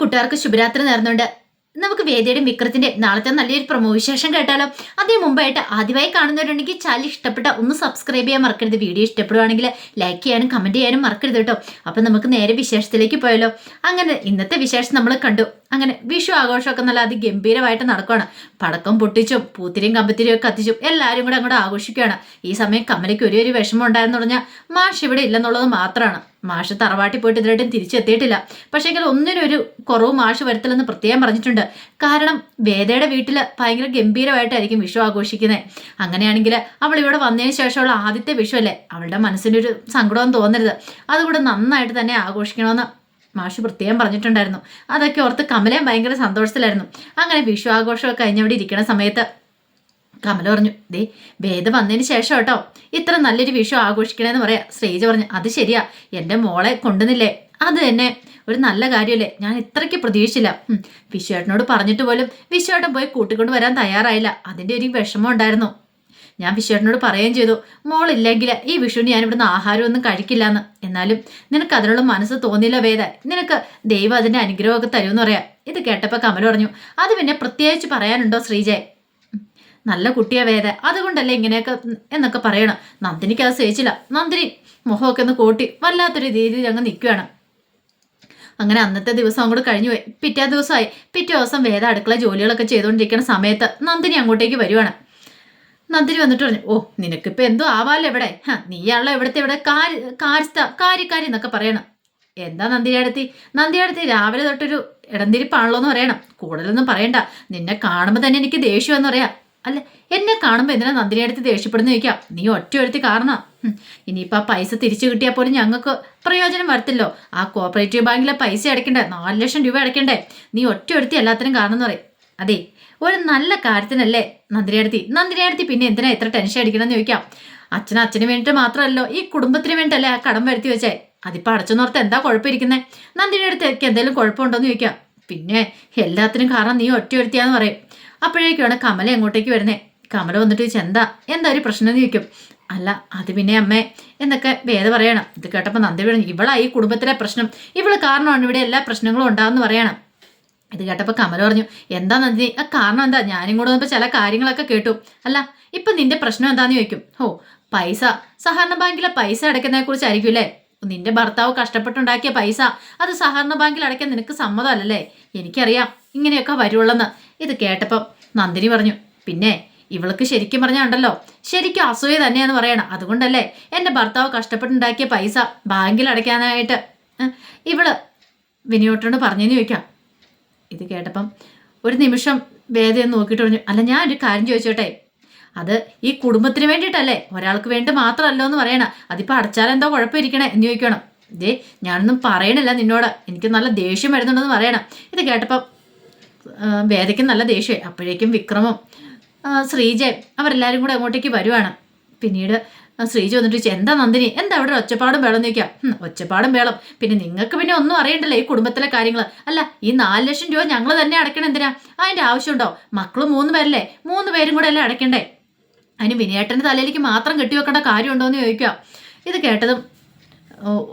കൂട്ടുകാർക്ക് ശുഭരാത്രി നേർന്നുകൊണ്ട് നമുക്ക് വേദിയുടെ വിക്രത്തിന്റെ നാളത്തെ നല്ലൊരു പ്രമോ വിശേഷം കേട്ടാലോ? അതിന് മുമ്പായിട്ട് ആദ്യമായി കാണുന്നവരുണ്ടെങ്കിൽ ചാനൽ ഇഷ്ടപ്പെട്ട ഒന്ന് സബ്സ്ക്രൈബ് ചെയ്യാൻ മറക്കരുത്. വീഡിയോ ഇഷ്ടപ്പെടുവാണെങ്കിൽ ലൈക്ക് ചെയ്യാനും കമന്റ് ചെയ്യാനും മറക്കരുത് കേട്ടോ. അപ്പൊ നമുക്ക് നേരെ വിശേഷത്തിലേക്ക് പോയല്ലോ അങ്ങനെ ഇന്നത്തെ വിശേഷം നമ്മൾ കണ്ടു. അങ്ങനെ വിഷു ആഘോഷമൊക്കെ നല്ല അതിഗംഭീരമായിട്ട് നടക്കുകയാണ് പടക്കം പൊട്ടിച്ചും പൂത്തിരിയും കമ്പത്തിരിയും ഒക്കെ കത്തിച്ചും എല്ലാവരും കൂടെ അങ്ങോട്ട് ആഘോഷിക്കുകയാണ്. ഈ സമയം കമലയ്ക്ക് ഒരു ഒരു വിഷമം ഉണ്ടായെന്ന് പറഞ്ഞാൽ മാഷ് ഇവിടെ ഇല്ലെന്നുള്ളത് മാത്രമാണ്. മാഷ് തറവാട്ടിൽ പോയിട്ട് ഇതിലായിട്ടും തിരിച്ചെത്തിയിട്ടില്ല. പക്ഷേ ഒന്നിനും ഒരു കുറവ് മാഷ് വരുത്തില്ലെന്ന് പ്രത്യേകം പറഞ്ഞിട്ടുണ്ട്. കാരണം വേദയുടെ വീട്ടിൽ ഭയങ്കര ഗംഭീരമായിട്ടായിരിക്കും വിഷു ആഘോഷിക്കുന്നത് അങ്ങനെയാണെങ്കിൽ അവൾ ഇവിടെ വന്നതിന് ശേഷമുള്ള ആദ്യത്തെ വിഷു അല്ലേ? അവളുടെ മനസ്സിനൊരു ഒരു സങ്കടം തോന്നരുത്. അതുകൂടെ നന്നായിട്ട് തന്നെ ആഘോഷിക്കണമെന്ന് മാഷ് പ്രത്യേകം പറഞ്ഞിട്ടുണ്ടായിരുന്നു. അതൊക്കെ ഓർത്ത് കമലയും ഭയങ്കര സന്തോഷത്തിലായിരുന്നു. അങ്ങനെ വിഷു ആഘോഷമൊക്കെ കഴിഞ്ഞവിടെ ഇരിക്കുന്ന സമയത്ത് കമല പറഞ്ഞു ദേ വേദ വന്നതിന് ശേഷം കേട്ടോ ഇത്ര നല്ലൊരു വിഷു ആഘോഷിക്കണേന്ന് പറയാ. ശ്രീജ പറഞ്ഞു അത് ശരിയാ എന്റെ മോളെ കൊണ്ടുവന്നില്ലേ അത് തന്നെ ഒരു നല്ല കാര്യമല്ലേ ഞാൻ ഇത്രയ്ക്ക് പ്രതീക്ഷിച്ചില്ല. വിശ്വേട്ടനോട് പറഞ്ഞിട്ട് പോലും വിശ്വേട്ടൻ പോയി കൂട്ടിക്കൊണ്ട് വരാൻ തയ്യാറായില്ല അതിന്റെ ഒരു വിഷമം ഉണ്ടായിരുന്നു. ഞാൻ വിശ്വേട്ടനോട് പറയുകയും ചെയ്തു മോളില്ലെങ്കിൽ ഈ വിഷുവിന് ഞാൻ ഇവിടുന്ന് ആഹാരമൊന്നും കഴിക്കില്ല എന്ന് എന്നാലും നിനക്ക് അതിനുള്ള മനസ്സ് തോന്നിയില്ല വേദ നിനക്ക് ദൈവം അതിന്റെ അനുഗ്രഹമൊക്കെ തരുമെന്ന് പറയാം. ഇത് കേട്ടപ്പോൾ കമൽ പറഞ്ഞു അത് പിന്നെ പ്രത്യേകിച്ച് പറയാനുണ്ടോ ശ്രീജയ് നല്ല കുട്ടിയാ വേദ. അതുകൊണ്ടല്ലേ ഇങ്ങനെയൊക്കെ എന്നൊക്കെ പറയണം. നന്ദിനിക്ക് അത് സഹിച്ചില്ല. നന്ദിനി മുഖമൊക്കെ ഒന്ന് കൂട്ടി വല്ലാത്തൊരു രീതിയിൽ അങ്ങ് നിൽക്കുകയാണ് അങ്ങനെ അന്നത്തെ ദിവസം അങ്ങോട്ട് കഴിഞ്ഞു പോയി. പിറ്റേ ദിവസമായി. പിറ്റേ ദിവസം വേദ അടുക്കള ജോലികളൊക്കെ ചെയ്തുകൊണ്ടിരിക്കുന്ന സമയത്ത് നന്ദിനി അങ്ങോട്ടേക്ക് വരുവാണ്. നന്ദിനി വന്നിട്ട് പറഞ്ഞു ഓ നിനക്കിപ്പോൾ എന്തോ ആവാല്ലോ എവിടെ നീയാണല്ലോ ഇവിടുത്തെ ഇവിടെ കാരി കാരിസ്ഥ കാര്യക്കാരി എന്നൊക്കെ പറയണം. എന്താ നന്ദിയാടത്തി നന്ദിയാടത്തി രാവിലെ തൊട്ടൊരു ഇടന്തിരിപ്പാണല്ലോ എന്ന് പറയണം. കൂടുതലൊന്നും പറയണ്ട. നിന്നെ കാണുമ്പോൾ തന്നെ എനിക്ക് ദേഷ്യം എന്ന് പറയാം. അല്ല എന്നെ കാണുമ്പോൾ എന്തിനാ നന്ദിനി അടുത്ത് ദേഷ്യപ്പെടുന്ന ചോദിക്കാം? നീ ഒറ്റ ഒരുത്തി കാരണം. ഇനിയിപ്പോൾ ആ പൈസ തിരിച്ചു കിട്ടിയാൽ പോലും ഞങ്ങൾക്ക് പ്രയോജനം വരത്തില്ലോ. ആ കോപ്പറേറ്റീവ് ബാങ്കിലെ പൈസ അടയ്ക്കണ്ടേ? നാല് ലക്ഷം രൂപ അടയ്ക്കണ്ടേ? നീ ഒറ്റ ഒരുത്തി എല്ലാത്തിനും കാരണം എന്ന് പറയും. അതെ ഒരു നല്ല കാര്യത്തിനല്ലേ നന്ദിനിയടുത്തി നന്ദിനിയടുത്തി പിന്നെ എന്തിനാ എത്ര ടെൻഷൻ അടിക്കണമെന്ന് ചോദിക്കാം. അച്ഛന അച്ഛന് വേണ്ടിയിട്ട് മാത്രമല്ലോ ഈ കുടുംബത്തിന് വേണ്ടിയല്ലേ ആ കടം വരുത്തി വെച്ചേ? അതിപ്പോൾ അടച്ചെന്നോർത്ത് എന്താ കുഴപ്പമിരിക്കുന്നത് നന്ദിനിയടുത്തേക്ക് എന്തെങ്കിലും കുഴപ്പമുണ്ടോ എന്ന് ചോദിക്കാം. പിന്നെ എല്ലാത്തിനും കാരണം നീ ഒറ്റ ഒരുത്തിയാന്ന് പറയും. അപ്പോഴേക്കാണ് കമല എങ്ങോട്ടേക്ക് വരുന്നത് കമല വന്നിട്ട് ചോദിച്ചാൽ എന്താ? എന്താ ഒരു പ്രശ്നം ചോദിക്കും. അല്ല അത് പിന്നെ അമ്മേ എന്നൊക്കെ വേദ പറയണം. ഇത് കേട്ടപ്പോൾ നന്ദി പറഞ്ഞു ഇവളാ ഈ കുടുംബത്തിലെ പ്രശ്നം. ഇവൾ കാരണമാണ് ഇവിടെ എല്ലാ പ്രശ്നങ്ങളും ഉണ്ടാകുമെന്ന് പറയണം. ഇത് കേട്ടപ്പോൾ കമല പറഞ്ഞു എന്താ നന്ദി? ആ കാരണം എന്താ? ഞാനും കൂടെ വന്നപ്പോൾ ചില കാര്യങ്ങളൊക്കെ കേട്ടു. അല്ല ഇപ്പം നിന്റെ പ്രശ്നം എന്താന്ന് ചോദിക്കും? ഓ പൈസ. സഹകരണ ബാങ്കിലെ പൈസ അടയ്ക്കുന്നതിനെ കുറിച്ചായിരിക്കും അല്ലേ? നിന്റെ ഭർത്താവ് കഷ്ടപ്പെട്ടുണ്ടാക്കിയ പൈസ. അത് സഹകരണ ബാങ്കിൽ അടയ്ക്കാൻ നിനക്ക് സമ്മതമല്ലല്ലേ? എനിക്കറിയാം ഇങ്ങനെയൊക്കെ വരുള്ളെന്ന്. ഇത് കേട്ടപ്പം നന്ദിനി പറഞ്ഞു പിന്നെ ഇവൾക്ക് ശരിക്കും പറഞ്ഞുണ്ടല്ലോ ശരിക്കും അസൂയ തന്നെയാന്ന് പറയണം. അതുകൊണ്ടല്ലേ എന്റെ ഭർത്താവ് കഷ്ടപ്പെട്ടുണ്ടാക്കിയ പൈസ ബാങ്കിൽ അടയ്ക്കാനായിട്ട്. ഇവൾ വിനിയോട്ടോണ്ട് പറഞ്ഞെന്ന് ചോദിക്കാം. ഇത് കേട്ടപ്പം ഒരു നിമിഷം വേദയെന്ന് നോക്കിയിട്ട് പറഞ്ഞു അല്ല ഞാൻ ഒരു കാര്യം ചോദിച്ചോട്ടെ. അത് ഈ കുടുംബത്തിന് വേണ്ടിയിട്ടല്ലേ? ഒരാൾക്ക് വേണ്ടി മാത്രമല്ലോ എന്ന് പറയണം. അതിപ്പോൾ അടച്ചാലെന്തോ കുഴപ്പമിരിക്കണേ എന്ന് ചോദിക്കണം. ഇതേ ഞാനൊന്നും പറയണില്ല നിന്നോട്. എനിക്ക് നല്ല ദേഷ്യം വരുന്നുണ്ടെന്ന് പറയണം. ഇത് കേട്ടപ്പം വേദയ്ക്ക് നല്ല ദേഷ്യമായി അപ്പോഴേക്കും വിക്രമം ശ്രീജയും അവരെല്ലാവരും കൂടെ അങ്ങോട്ടേക്ക് വരുവാണ്. പിന്നീട് ശ്രീജ വന്നിട്ട് എന്താ നന്ദിനി? എന്താ അവിടെ ഒച്ചപ്പാടും വേളം ചോദിക്കാം ഒച്ചപ്പാടും വേളം പിന്നെ നിങ്ങൾക്ക് പിന്നെ ഒന്നും അറിയണ്ടല്ലോ ഈ കുടുംബത്തിലെ കാര്യങ്ങൾ അല്ല ഈ നാല് ലക്ഷം രൂപ ഞങ്ങൾ തന്നെ അടയ്ക്കണം എന്തിനാ? അതിന്റെ ആവശ്യമുണ്ടോ? മക്കൾ മൂന്ന് പേരല്ലേ? മൂന്ന് പേരും കൂടെ അല്ലേ അടയ്ക്കണ്ടേ? അതിന് വിനയേട്ടന്റെ തലയിലേക്ക് മാത്രം കെട്ടിവെക്കേണ്ട കാര്യമുണ്ടോ എന്ന് ചോദിക്കുക. ഇത് കേട്ടതും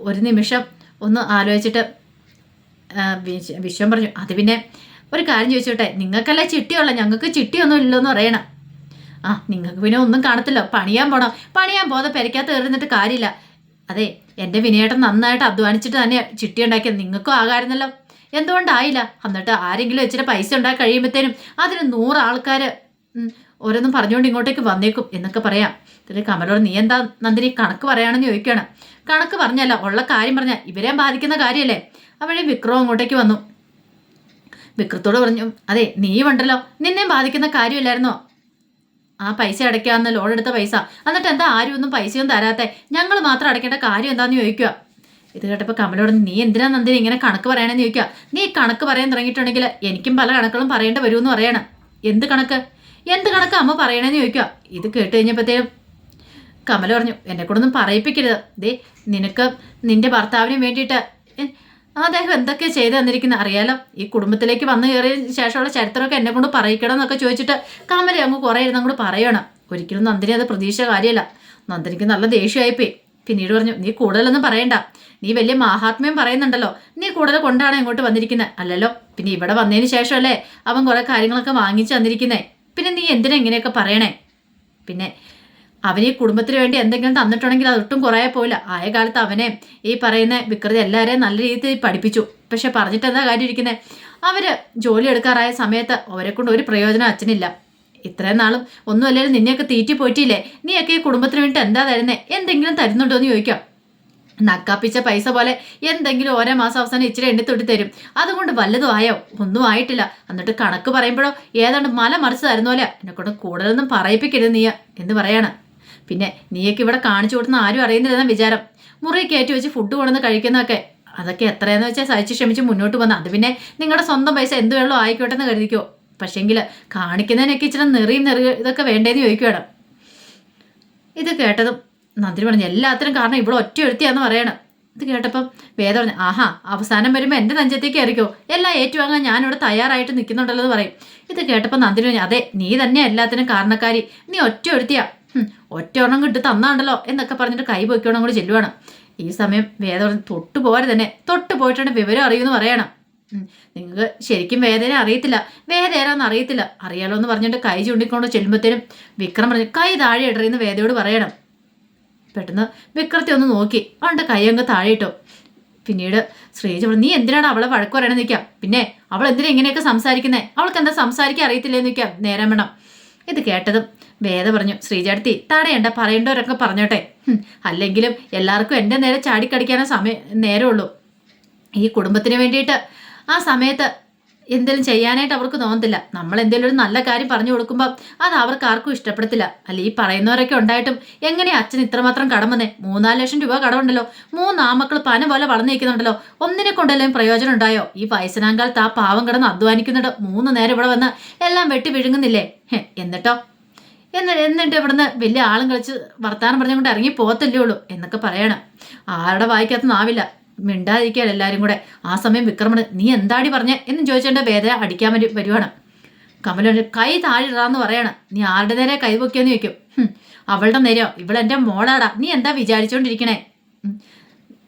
ഒരു നിമിഷം ഒന്ന് ആലോചിച്ചിട്ട് വിശ്വം പറഞ്ഞു. അത് പിന്നെ ഒരു കാര്യം ചോദിച്ചോട്ടെ? നിങ്ങൾക്കല്ല ചിട്ടിയുള്ള? ഞങ്ങൾക്ക് ചിട്ടിയൊന്നും ഇല്ലെന്ന് പറയണം. ആ നിങ്ങൾക്ക് പിന്നെ ഒന്നും കാണത്തില്ല. പണിയാൻ പോണം. പണിയാൻ പോകാതെ പെരയ്ക്കകത്ത് കയറുന്നിട്ട് കാര്യമില്ല. അതെ എന്റെ വിനയേട്ടൻ നന്നായിട്ട് അധ്വാനിച്ചിട്ട് തന്നെ ചിട്ടി ഉണ്ടാക്കിയത്. നിങ്ങൾക്കും ആകാരുന്നല്ലോ എന്തുകൊണ്ടായില്ല? എന്നിട്ട് ആരെങ്കിലും ഇച്ചിരി പൈസ ഉണ്ടാക്കി കഴിയുമ്പോഴത്തേനും അതിന് നൂറ് ആൾക്കാർ ഓരോന്നും പറഞ്ഞുകൊണ്ട് ഇങ്ങോട്ടേക്ക് വന്നേക്കും എന്നൊക്കെ പറയാം. ഇതിൽ കമലോട് നീ എന്താ നന്ദിനി കണക്ക് പറയാണെന്ന് ചോദിക്കുകയാണ്. കണക്ക് പറഞ്ഞല്ല ഉള്ള കാര്യം പറഞ്ഞാൽ ഇവരെ ബാധിക്കുന്ന കാര്യമല്ലേ? അപ്പോഴേ വിക്രവും അങ്ങോട്ടേക്ക് വന്നു. വിക്രത്തോട് പറഞ്ഞു അതെ നീ വണ്ടല്ലോ നിന്നെ ബാധിക്കുന്ന കാര്യമില്ലായിരുന്നോ? ആ പൈസ അടയ്ക്കാമെന്ന് ലോൺ എടുത്ത പൈസ. എന്നിട്ട് എന്താ ആരും ഒന്നും പൈസയും തരാത്തെ? ഞങ്ങൾ മാത്രം അടയ്ക്കേണ്ട കാര്യം എന്താണെന്ന് ചോദിക്കുക? ഇത് കേട്ടപ്പോൾ കമലോട് നീ എന്തിനാ നന്ദി ഇങ്ങനെ കണക്ക് പറയണമെന്ന് ചോദിക്കുക? നീ കണക്ക് പറയാൻ തുടങ്ങിയിട്ടുണ്ടെങ്കിൽ എനിക്കും പല കണക്കുകളും പറയേണ്ടി വരുമെന്ന് പറയണം. എന്ത് കണക്ക്? എന്ത് കണക്ക് അമ്മ പറയണേന്ന് ചോദിക്കുക? ഇത് കേട്ട് കഴിഞ്ഞപ്പോഴത്തേനും കമല പറഞ്ഞു എന്നെ കൂടൊന്നും പറയിപ്പിക്കരുത്. ദേ നിനക്ക് നിന്റെ ഭർത്താവിന് വേണ്ടിയിട്ട് അദ്ദേഹം എന്തൊക്കെ ചെയ്തു തന്നിരിക്കുന്ന അറിയാലോ? ഈ കുടുംബത്തിലേക്ക് വന്നു കയറിയ ശേഷമുള്ള ചരിത്രമൊക്കെ എന്നെ കൊണ്ട് പറയിക്കണം എന്നൊക്കെ ചോദിച്ചിട്ട് കമല അങ്ങ് കുറേ ഇരുന്ന് അങ്ങോട്ട് പറയണം. ഒരിക്കലും നന്ദിനി അത് പ്രതീക്ഷ കാര്യമല്ല. നന്ദിനിക്ക് നല്ല ദേഷ്യമായിപ്പോയി. പിന്നീട് പറഞ്ഞു നീ കൂടുതലൊന്നും പറയണ്ട. നീ വലിയ മാഹാത്മ്യം പറയുന്നുണ്ടല്ലോ. നീ കൂടുതൽ കൊണ്ടാണ് ഇങ്ങോട്ട് വന്നിരിക്കുന്നത് അല്ലല്ലോ പിന്നെ ഇവിടെ വന്നതിന് ശേഷമല്ലേ അവൻ കുറേ കാര്യങ്ങളൊക്കെ വാങ്ങിച്ചു തന്നിരിക്കുന്നേ. പിന്നെ നീ എന്തിനാ ഇങ്ങനെയൊക്കെ പറയണേ? പിന്നെ അവന് ഈ കുടുംബത്തിന് വേണ്ടി എന്തെങ്കിലും തന്നിട്ടുണ്ടെങ്കിൽ അതൊട്ടും കുറേ പോയില്ല ആയ കാലത്ത് അവനെ ഈ പറയുന്ന വിക്രതി എല്ലാവരെയും നല്ല രീതിയിൽ പഠിപ്പിച്ചു. പക്ഷെ പറഞ്ഞിട്ട് എന്താ കാര്യം ഇരിക്കുന്നത് അവർ ജോലി എടുക്കാറായ സമയത്ത് അവരെ കൊണ്ട് ഒരു പ്രയോജനം അച്ഛനില്ല. ഇത്രയും നാളും ഒന്നും അല്ലെങ്കിലും നിന്നെയൊക്കെ തീറ്റി പോയിട്ടില്ലേ? നീയൊക്കെ ഈ കുടുംബത്തിന് വേണ്ടി എന്താ തരുന്നേ? എന്തെങ്കിലും തരുന്നുണ്ടോ എന്ന് ചോദിക്കാം. നക്കാപ്പിച്ച പൈസ പോലെ എന്തെങ്കിലും ഓരോ മാസം അവസാനം ഇച്ചിരി എണ്ണിത്തൊട്ടി തരും. അതുകൊണ്ട് വല്ലതും ആയോ? ഒന്നും ആയിട്ടില്ല. എന്നിട്ട് കണക്ക് പറയുമ്പോഴോ ഏതാണ്ട് മല മറിച്ച് തരുന്ന പോലെ എന്നെ കൊണ്ട് കൂടുതലൊന്നും പറയിപ്പിക്കരുത് നീയ എന്ന് പറയാണ്. പിന്നെ നീയൊക്കെ ഇവിടെ കാണിച്ചു കൊടുക്കുന്ന ആരും അറിയുന്നില്ലെന്ന വിചാരം. മുറി കയറ്റി വെച്ച് ഫുഡ് കൊണ്ടുവന്ന് കഴിക്കുന്നതൊക്കെ. അതൊക്കെ എത്രയെന്ന് വെച്ചാൽ സഹിച്ച് ക്ഷമിച്ച് മുന്നോട്ട് വന്ന. അത് പിന്നെ നിങ്ങളുടെ സ്വന്തം പൈസ എന്ത് വെള്ളോ ആയിക്കോട്ടെ എന്ന് കരുതിക്കോ. പക്ഷേങ്കിൽ കാണിക്കുന്നതിനൊക്കെ ഇച്ചിരി നെറിയും നെറി ഇതൊക്കെ വേണ്ടേന്ന് ചോദിക്കുകയാണ് ഇത് കേട്ടതും നന്ദി പറഞ്ഞു എല്ലാത്തിനും കാരണം ഇവിടെ ഒറ്റ എഴുത്തിയാന്ന് പറയണം. ഇത് കേട്ടപ്പം വേദ പറഞ്ഞു ആഹാ അവസാനം വരുമ്പോൾ എന്റെ നെഞ്ചത്തേക്ക് ഇറക്കോ എല്ലാം ഏറ്റുവാങ്ങാൻ ഞാനിവിടെ തയ്യാറായിട്ട് നിൽക്കുന്നുണ്ടല്ലോ എന്ന് പറയും. ഇത് കേട്ടപ്പോൾ നന്ദി പറഞ്ഞു അതെ നീ തന്നെ എല്ലാത്തിനും കാരണക്കാരി. നീ ഒറ്റ എഴുത്തിയാ ഒറ്റ ഒരെണ്ണം കിട്ടി തന്നാണ്ടല്ലോ എന്നൊക്കെ പറഞ്ഞിട്ട് കൈ പൊയ്ക്കോണം കൂടി ചെല്ലുവാണ്. ഈ സമയം വേദ തൊട്ടു പോരെ തന്നെ തൊട്ട് പോയിട്ടാണ് വിവരം അറിയുമെന്ന് പറയണം. നിങ്ങൾക്ക് ശരിക്കും വേദന അറിയത്തില്ല. വേദ ഏതാണെന്ന് അറിയത്തില്ല. അറിയാലോ എന്ന് പറഞ്ഞിട്ട് കൈ ചൂണ്ടിക്കൊണ്ട് ചെല്ലുമ്പോഴത്തേനും വിക്രം പറഞ്ഞു കൈ താഴെ ഇടറിയെന്ന് വേദയോട് പറയണം. പെട്ടെന്ന് വിക്രത്തെ ഒന്ന് നോക്കി. അവളുടെ കൈ അങ്ങ് താഴെ ഇട്ടു. പിന്നീട് ശ്രീജ പറഞ്ഞു നീ എന്തിനാണ് അവളെ വഴക്ക് പറയണമെന്ന് നിൽക്കാം? പിന്നെ അവൾ എന്തിനാ ഇങ്ങനെയൊക്കെ സംസാരിക്കുന്നേ? അവൾക്ക് എന്താ സംസാരിക്കാൻ അറിയത്തില്ലെന്ന് നിൽക്കാം. നേരം വേണം. ഇത് കേട്ടതും വേദ പറഞ്ഞു ശ്രീചാടത്തി തടയണ്ട പറയേണ്ടവരൊക്കെ പറഞ്ഞോട്ടെ. അല്ലെങ്കിലും എല്ലാവർക്കും എന്റെ നേരെ ചാടിക്കടിക്കാനോ സമയം നേരമുള്ളൂ. ഈ കുടുംബത്തിന് വേണ്ടിയിട്ട് ആ സമയത്ത് എന്തെങ്കിലും ചെയ്യാനായിട്ട് അവർക്ക് തോന്നത്തില്ല. നമ്മൾ എന്തെങ്കിലും ഒരു നല്ല കാര്യം പറഞ്ഞു കൊടുക്കുമ്പോൾ അത് അവർക്ക് ആർക്കും ഇഷ്ടപ്പെടത്തില്ല. അല്ല ഈ പറയുന്നവരൊക്കെ ഉണ്ടായിട്ടും എങ്ങനെയാ അച്ഛൻ ഇത്രമാത്രം കടം വന്നേ? മൂന്നാൽ ലക്ഷം രൂപ കടമുണ്ടല്ലോ മൂന്നാമക്കൾ പന പോലെ വളർന്നു നിൽക്കുന്നുണ്ടല്ലോ. ഒന്നിനെ കൊണ്ടെല്ലാം പ്രയോജനം ഉണ്ടായോ? ഈ വയസ്സനാങ്കാലത്ത് ആ പാവം കിടന്ന് അധ്വാനിക്കുന്നുണ്ട്. മൂന്ന് നേരം ഇവിടെ വന്ന് എല്ലാം വെട്ടി വിഴുങ്ങുന്നില്ലേ? എന്നിട്ടോ? എന്ന് എന്നിട്ട് ഇവിടുന്ന് വലിയ ആളും കളിച്ച് വർത്താനം പറഞ്ഞുകൊണ്ട് ഇറങ്ങി പോകത്തല്ലേ ഉള്ളൂ എന്നൊക്കെ പറയണം. ആരുടെ വായിക്കാത്ത നാവില്ല. മിണ്ടാതിരിക്കാൻ എല്ലാവരും കൂടെ. ആ സമയം വിക്രമന് നീ എന്താടി പറഞ്ഞേ? എന്ന് ചോദിച്ചേണ്ട വേദന അടിക്കാൻ വേണ്ടി വരുവാണ്. കമല കൈ താഴിടാന്ന് പറയണം. നീ ആരുടെ നേരെ കൈ പൊക്കിയെന്ന് ചോദിക്കും. "ഹും, അവളുടെ നേരെയോ എന്റെ മോളാടാ. നീ എന്താ വിചാരിച്ചുകൊണ്ടിരിക്കണേ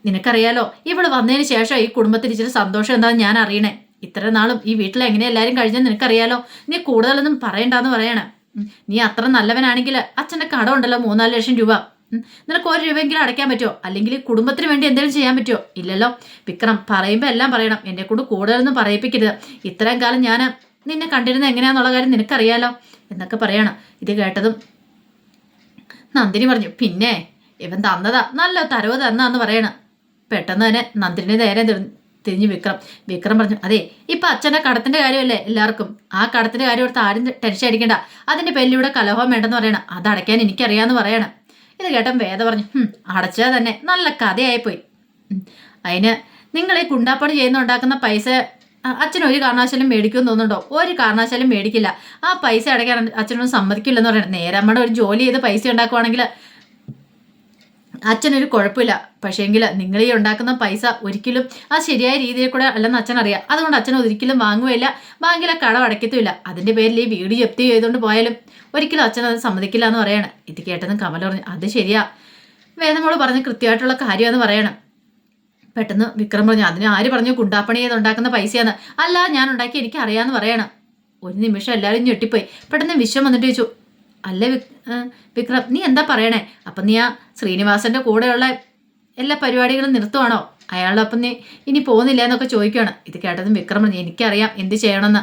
നിനക്കറിയാലോ ഇവൾ വന്നതിന് ശേഷം ഈ കുടുംബത്തിൽ ഇച്ചിരി സന്തോഷം എന്താണെന്ന് ഞാൻ അറിയണേ. ഇത്ര നാളും ഈ വീട്ടിൽ എങ്ങനെ എല്ലാവരും കഴിഞ്ഞെന്ന് നിനക്കറിയാലോ? നീ കൂടുതലൊന്നും പറയണ്ടെന്ന് പറയണേ. നീ അത്ര നല്ലവനാണെങ്കിൽ അച്ഛന്റെ കട ഉണ്ടല്ലോ മൂന്നാൽ ലക്ഷം രൂപ. നിനക്ക് ഒരു രൂപയെങ്കിലും അടയ്ക്കാൻ പറ്റുമോ? അല്ലെങ്കിൽ കുടുംബത്തിന് വേണ്ടി എന്തെങ്കിലും ചെയ്യാൻ പറ്റുമോ? ഇല്ലല്ലോ. വിക്രം പറയുമ്പോൾ എല്ലാം പറയണം. എന്നെ കൊണ്ട് കൂടുതലൊന്നും പറയിപ്പിക്കരുത്. ഇത്രയും കാലം ഞാൻ നിന്നെ കണ്ടിരുന്നത് എങ്ങനെയാണെന്നുള്ള കാര്യം നിനക്കറിയാലോ എന്നൊക്കെ പറയണം. ഇത് കേട്ടതും നന്ദിനി പറഞ്ഞു പിന്നെ ഇവൻ തന്നതാ. നല്ല തരവ് തന്നാന്ന് പറയണം. പെട്ടെന്ന് തന്നെ നന്ദിനി നേരെ തിരിഞ്ഞു വിക്രം. വിക്രം പറഞ്ഞു അതെ ഇപ്പൊ അച്ഛന്റെ കടത്തിന്റെ കാര്യമല്ലേ എല്ലാവർക്കും? ആ കടത്തിന്റെ കാര്യം ഓർത്ത് ആരും ടെൻഷൻ അടിക്കണ്ട. അതിന്റെ പേരിലൂടെ കലഹം വേണ്ടെന്ന് പറയണം. അത് അടയ്ക്കാൻ എനിക്കറിയാന്ന് പറയണം. ഇത് കേട്ടൻ വേദ പറഞ്ഞു അടച്ചാൽ തന്നെ. നല്ല കഥയായിപ്പോയി. അതിന് നിങ്ങൾ ഈ കുണ്ടാപ്പണി ചെയ്യുന്നുണ്ടാക്കുന്ന പൈസ അച്ഛൻ ഒരു കാരണവശാലും മേടിക്കുമെന്ന് തോന്നുന്നുണ്ടോ? ഒരു കാരണവശാലും മേടിക്കില്ല. ആ പൈസ അടയ്ക്കാൻ അച്ഛനൊന്നും സമ്മതിക്കില്ലെന്ന് പറയണം. നേരെ നമ്മുടെ ഒരു ജോലി ചെയ്ത് പൈസ ഉണ്ടാക്കുവാണെങ്കിൽ അച്ഛനൊരു കുഴപ്പമില്ല. പക്ഷേങ്കിൽ നിങ്ങൾ ഈ ഉണ്ടാക്കുന്ന പൈസ ഒരിക്കലും ആ ശരിയായ രീതിയിൽ കൂടെ അല്ലെന്ന് അച്ഛൻ അറിയാം അതുകൊണ്ട് അച്ഛൻ ഒരിക്കലും വാങ്ങുകയില്ല. ബാങ്കിലെ കടം അടയ്ക്കത്തുമില്ല. അതിന്റെ പേരിൽ ഈ വീട് ജപ്തി ചെയ്തുകൊണ്ട് പോയാലും ഒരിക്കലും അച്ഛൻ അത് സമ്മതിക്കില്ല എന്ന് പറയണം. ഇത് കേട്ടെന്ന് കമൽ പറഞ്ഞു അത് ശരിയാ. വേദമോൾ പറഞ്ഞ കൃത്യമായിട്ടുള്ള കാര്യമെന്ന് പറയണം. പെട്ടെന്ന് വിക്രം പറഞ്ഞു അതിന് ആര് പറഞ്ഞു കുണ്ടാപ്പണി ചെയ്ത് ഉണ്ടാക്കുന്ന പൈസയാണ് അല്ല ഞാൻ ഉണ്ടാക്കി എനിക്ക് അറിയാമെന്ന് പറയണം. ഒരു നിമിഷം എല്ലാവരും ഞെട്ടിപ്പോയി. പെട്ടെന്ന് വിശ്വം വന്നിട്ട് ചോദിച്ചു അല്ല വിക് വിക്രം നീ എന്താ പറയണേ? അപ്പം നീ ആ ശ്രീനിവാസന്റെ കൂടെയുള്ള എല്ലാ പരിപാടികളും നിർത്തുവാണോ? അയാളുടെ അപ്പം നീ ഇനി പോകുന്നില്ല എന്നൊക്കെ ചോദിക്കുകയാണ് ഇത് കേട്ടതും വിക്രം എനിക്കറിയാം എന്ത് ചെയ്യണമെന്ന്.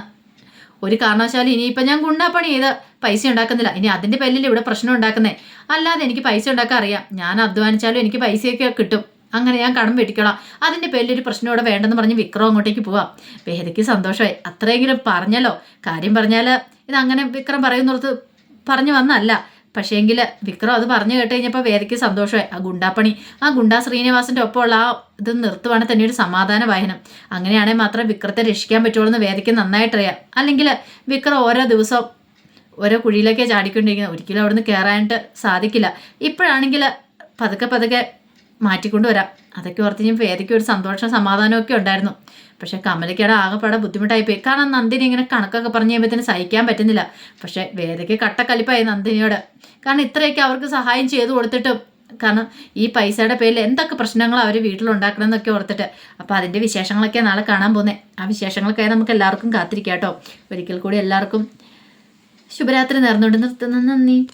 ഒരു കാരണവശാലും ഇനിയിപ്പം ഞാൻ ഗുണ്ടാപ്പണി ചെയ്ത് പൈസ ഉണ്ടാക്കുന്നില്ല. ഇനി അതിന്റെ പേരിൽ ഇവിടെ പ്രശ്നം ഉണ്ടാക്കുന്നേ. അല്ലാതെ എനിക്ക് പൈസ ഉണ്ടാക്കാൻ അറിയാം. ഞാൻ അധ്വാനിച്ചാലും എനിക്ക് പൈസയൊക്കെ കിട്ടും. അങ്ങനെ ഞാൻ കടം വെട്ടിക്കോളാം. അതിന്റെ പേരിൽ ഒരു പ്രശ്നം ഇവിടെ വേണ്ടെന്ന് പറഞ്ഞ് വിക്രം അങ്ങോട്ടേക്ക് പോവാം. ബേഹതയ്ക്ക് സന്തോഷമായി. അത്രയെങ്കിലും പറഞ്ഞല്ലോ. കാര്യം പറഞ്ഞാൽ ഇത് അങ്ങനെ വിക്രം പറയുന്നിടത്ത് പറഞ്ഞു വന്നല്ല പക്ഷേങ്കിൽ വിക്രം അത് പറഞ്ഞു കേട്ട് കഴിഞ്ഞപ്പോൾ വേദയ്ക്ക് സന്തോഷമായി. ആ ഗുണ്ടാപ്പണി ആ ഗുണ്ടാ ശ്രീനിവാസിന്റെ ഒപ്പമുള്ള ആ ഇത് നിർത്തുവാണെങ്കിൽ തന്നെ ഒരു സമാധാന വായനം. അങ്ങനെയാണെങ്കിൽ മാത്രം വിക്രത്തെ രക്ഷിക്കാൻ പറ്റുള്ളൂ എന്ന് വേദയ്ക്ക് നന്നായിട്ടറിയാം. അല്ലെങ്കിൽ വിക്രം ഓരോ ദിവസവും ഓരോ കുഴിയിലേക്കേ ചാടിക്കൊണ്ടിരിക്കുന്നത് ഒരിക്കലും അവിടുന്ന് കയറാനായിട്ട് സാധിക്കില്ല. ഇപ്പോഴാണെങ്കിൽ പതുക്കെ പതുക്കെ മാറ്റിക്കൊണ്ടുവരാം അതൊക്കെ ഓർത്ത് ഞാൻ വേദയ്ക്ക് ഒരു സന്തോഷം സമാധാനമൊക്കെ ഉണ്ടായിരുന്നു. പക്ഷെ കമലയ്ക്കാണ് ആകെപ്പാടെ ബുദ്ധിമുട്ടായി പോയി കാരണം നന്ദിനി ഇങ്ങനെ കണക്കൊക്കെ പറഞ്ഞു കഴിയുമ്പോഴത്തേന് സഹിക്കാൻ പറ്റുന്നില്ല. പക്ഷെ വേദയ്ക്ക് കട്ടക്കലിപ്പായി നന്ദിനിയോട്. കാരണം ഇത്രയൊക്കെ അവർക്ക് സഹായം ചെയ്തു കൊടുത്തിട്ടും കാരണം ഈ പൈസയുടെ പേരിൽ എന്തൊക്കെ പ്രശ്നങ്ങൾ അവർ വീട്ടിലുണ്ടാക്കണം എന്നൊക്കെ ഓർത്തിട്ട്. അപ്പോൾ അതിന്റെ വിശേഷങ്ങളൊക്കെ നാളെ കാണാൻ പോകുന്നത് ആ വിശേഷങ്ങൾക്കായി നമുക്ക് എല്ലാവർക്കും കാത്തിരിക്കാം കേട്ടോ. ഒരിക്കൽ കൂടി എല്ലാവർക്കും ശുഭരാത്രി നേർന്നുകൊണ്ട് നിർത്തുന്നു. നന്ദി.